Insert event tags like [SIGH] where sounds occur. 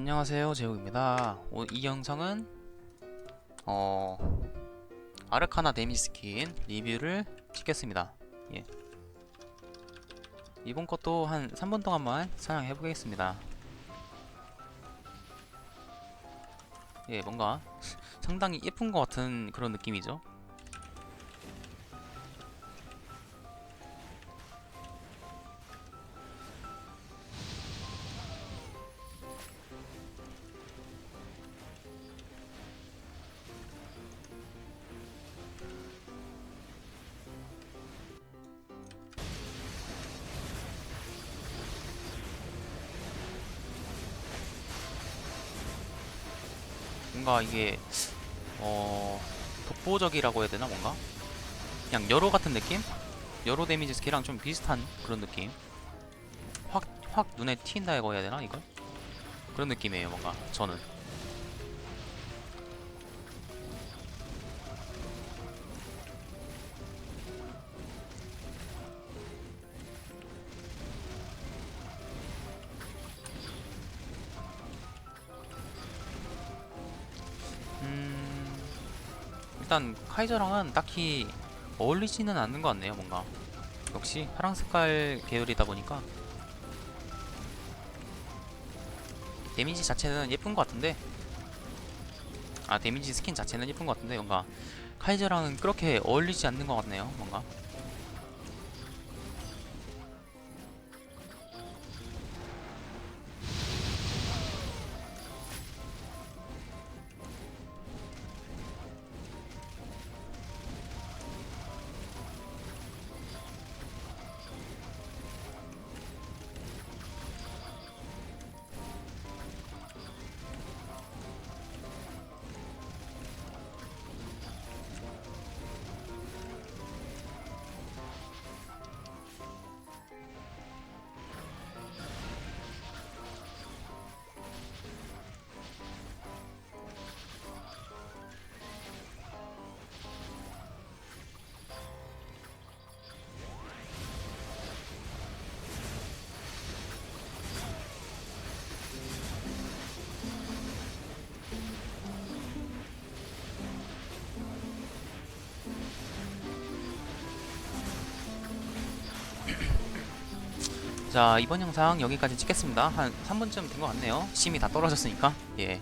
안녕하세요 제욱입니다. 오, 이 영상은 어 아르카나 데미지 스킨 리뷰를 찍겠습니다. 예. 이번 것도 한 3분 동안만 사용해 보겠습니다. 예 뭔가 [LAUGHS] 상당히 예쁜 것 같은 그런 느낌이죠 뭔가 이게 어 독보적이라고 해야 되나 뭔가 그냥 여로 같은 느낌? 여로 데미지 스킬이랑 좀 비슷한 그런 느낌 확 확 눈에 튄다고 해야 되나 이걸? 그런 느낌이에요 뭔가 저는 일단 카이저랑은 딱히 어울리지는 않는 것 같네요 뭔가. 역시 파랑 색깔 계열이다 보니까. 데미지 자체는 예쁜 것 같은데? 아 데미지 스킨 자체는 예쁜 것 같은데 뭔가 카이저랑은 그렇게 어울리지 않는 것 같네요 뭔가 자 이번 영상 여기까지 찍겠습니다. 한 3분쯤 된 것 같네요. 심이 다 떨어졌으니까. 예